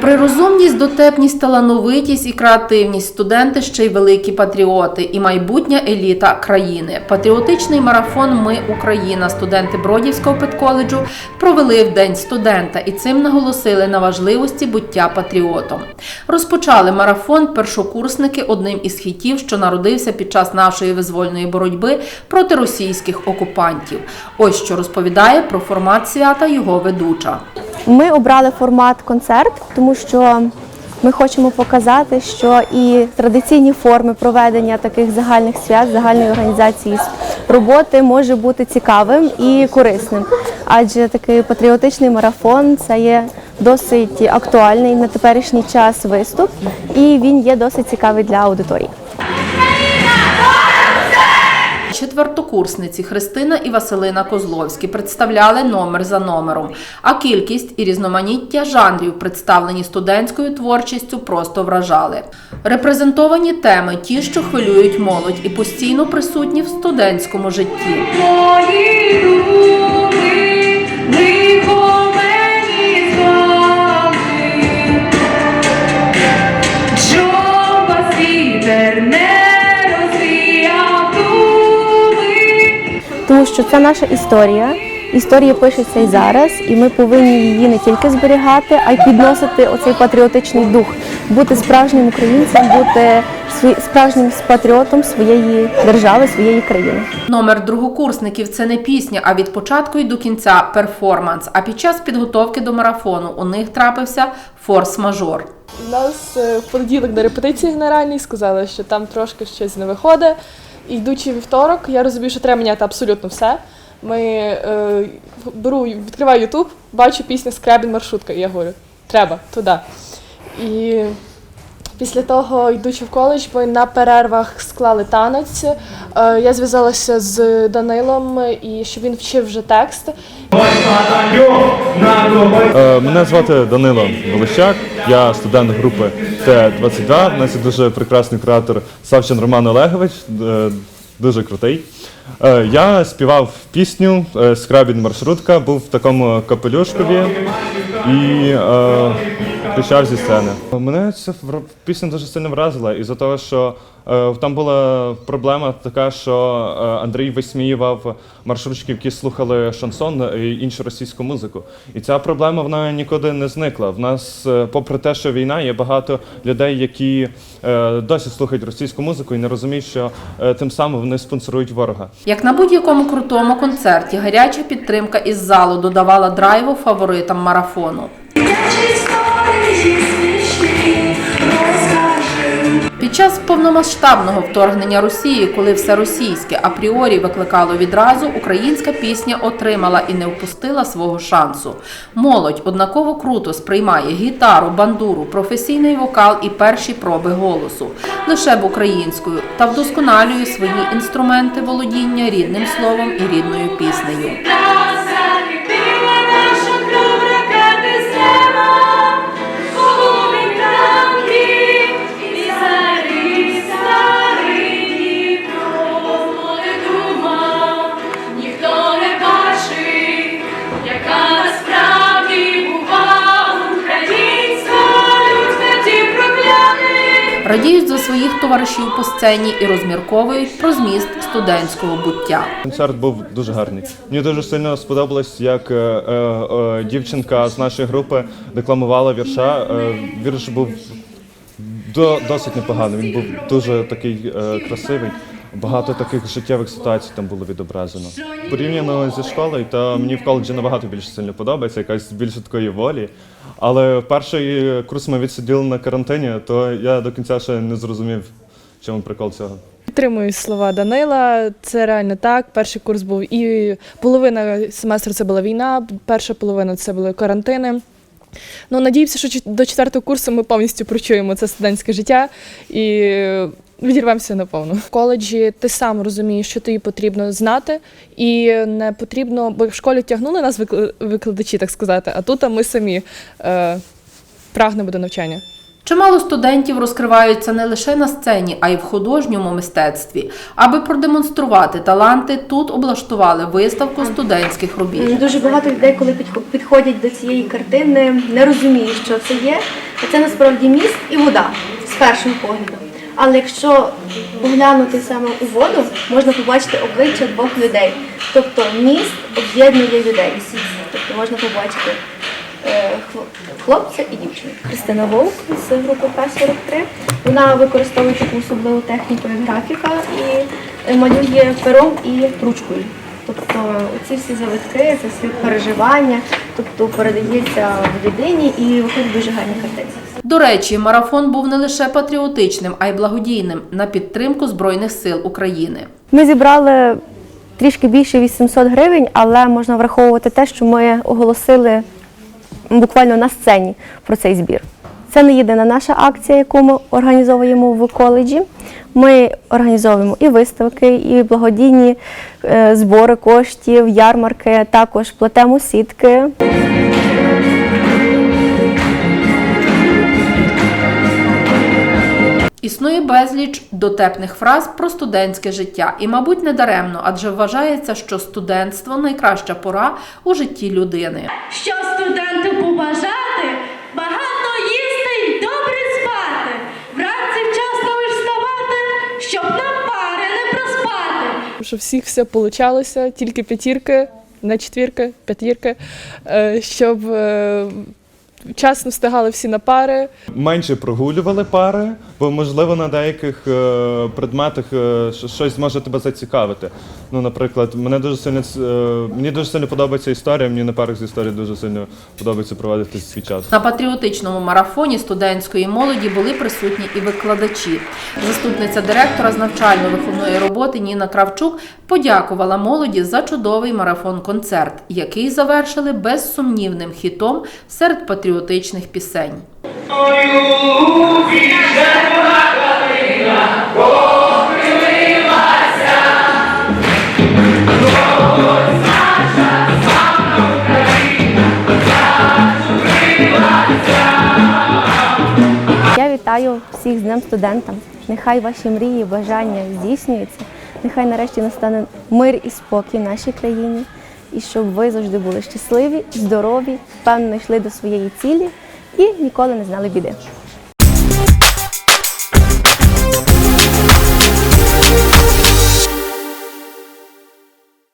Попри розумність, дотепність, талановитість і креативність, студенти ще й великі патріоти і майбутня еліта країни. Патріотичний марафон Ми Україна. Студенти Бродівського педколеджу провели в День студента і цим наголосили на важливості буття патріотом. Розпочали марафон першокурсники одним із хітів, що народився під час нашої визвольної боротьби проти російських окупантів. Ось що розповідає про формат свята його ведуча. Ми обрали формат концерт, тому що ми хочемо показати, що і традиційні форми проведення таких загальних свят, загальної організації роботи може бути цікавим і корисним. Адже такий патріотичний марафон це є досить актуальний на теперішній час виступ, і він є досить цікавий для аудиторії. Четвертокурсниці Христина і Василина Козловські представляли номер за номером, а кількість і різноманіття жанрів, представлені студентською творчістю, просто вражали. Репрезентовані теми ті, що хвилюють молодь і постійно присутні в студентському житті. Тому що це наша історія. Історія пишеться і зараз, і ми повинні її не тільки зберігати, а й підносити оцей патріотичний дух, бути справжнім українцем, бути справжнім патріотом своєї держави, своєї країни. Номер другокурсників це не пісня, а від початку і до кінця перформанс. А під час підготовки до марафону у них трапився форс-мажор. У нас е, в понеділок на репетиції генеральній сказали, що там трошки щось не виходить. Йдучи вівторок, я розумію, що треба міняти абсолютно все. Ми е, беру, відкриваю Ютуб, бачу пісню Скребін маршрутка, і я говорю, треба туди. І після того, йдучи в коледж, ми на перервах склали танець. Е, я зв'язалася з Данилом, і щоб він вчив вже текст. Е, Мене звати Данило Волощак, я студент групи Т-22. У нас є дуже прекрасний креатор Савчин Роман Олегович, е, дуже крутий. Я співав пісню Скрабін маршрутка, був в такому капелюшкові і кричав зі сцени. Мене ця пісня дуже сильно вразила із-за того, що е, там була проблема така, що е, Андрій висміював маршрутчиків, які слухали шансон і іншу російську музику. І ця проблема вона нікуди не зникла. В нас, е, попри те, що війна, є багато людей, які е, досі слухають російську музику і не розуміють, що е, тим самим вони спонсорують ворога. Як на будь-якому крутому концерті, гаряча підтримка із залу додавала драйву фаворитам марафону. Під час повномасштабного вторгнення Росії, коли все російське апріорі викликало відразу, українська пісня отримала і не впустила свого шансу. Молодь однаково круто сприймає гітару, бандуру, професійний вокал і перші проби голосу лише б українською та вдосконалює свої інструменти володіння рідним словом і рідною піснею. Радіють за своїх товаришів по сцені і розмірковують про зміст студентського буття. Концерт був дуже гарний. Мені дуже сильно сподобалось, як е, е, е, дівчинка з нашої групи декламувала вірша. Е, вірш був до, досить непоганий. Він був дуже такий е, красивий. Багато таких життєвих ситуацій там було відображено. Порівняно зі школою, то мені в коледжі набагато більше сильно подобається, якась більше такої волі. Але перший курс ми відсиділи на карантині, то я до кінця ще не зрозумів, чому прикол цього. Підтримую слова Данила. Це реально так. Перший курс був і половина семестру це була війна, перша половина це були карантини. Ну, надіюся, що до четвертого курсу ми повністю прочуємо це студентське життя і відірвемося наповну. В коледжі ти сам розумієш, що тобі потрібно знати, і не потрібно, бо в школі тягнули нас викла- викладачі, так сказати, а тут ми самі е, прагнемо до навчання. Чимало студентів розкриваються не лише на сцені, а й в художньому мистецтві. Аби продемонструвати таланти, тут облаштували виставку студентських робіт. Дуже багато людей, коли підхо- підходять до цієї картини, не розуміють, що це є. Це насправді міст і вода з першим поглядом. Але якщо поглянути саме у воду, можна побачити обличчя двох людей. Тобто міст об'єднує людей. Тобто можна побачити е, хлопця і дівчину. Христина Вовк з групи П-43. Вона використовує таку особливу техніку, як графіка, і е, малює пером і ручкою. Тобто ці всі завитки, це всі переживання, тобто передається в людині і виходить дуже гарні картини. До речі, марафон був не лише патріотичним, а й благодійним на підтримку Збройних сил України. Ми зібрали трішки більше 800 гривень, але можна враховувати те, що ми оголосили буквально на сцені про цей збір. Це не єдина наша акція, яку ми організовуємо в коледжі. Ми організовуємо і виставки, і благодійні е, збори коштів, ярмарки, також плетемо сітки. Існує безліч дотепних фраз про студентське життя, і, мабуть, не даремно, адже вважається, що студентство найкраща пора у житті людини. Що студенту побажати? Багато їсти й добре спати. Вранці вчасно вставати, щоб на пари не проспати. Щоб всіх все получалося, тільки п'ятірки, не четвірки, п'ятірки, е, щоб е, вчасно встигали всі на пари. Менше прогулювали пари, бо можливо на деяких е, предметах е, щось може тебе зацікавити. Ну, наприклад, мене дуже сильно е, мені дуже сильно подобається історія. Мені на парах з історії дуже сильно подобається проводити свій час. На патріотичному марафоні студентської молоді були присутні і викладачі. Заступниця директора з навчально-виховної роботи Ніна Кравчук подякувала молоді за чудовий марафон-концерт, який завершили безсумнівним хітом серед патріотичних пісень. Я вітаю всіх з Днем студента. Нехай ваші мрії, бажання здійснюються. Нехай нарешті настане мир і спокій в нашій країні. І щоб ви завжди були щасливі, здорові, впевнено йшли до своєї цілі і ніколи не знали біди.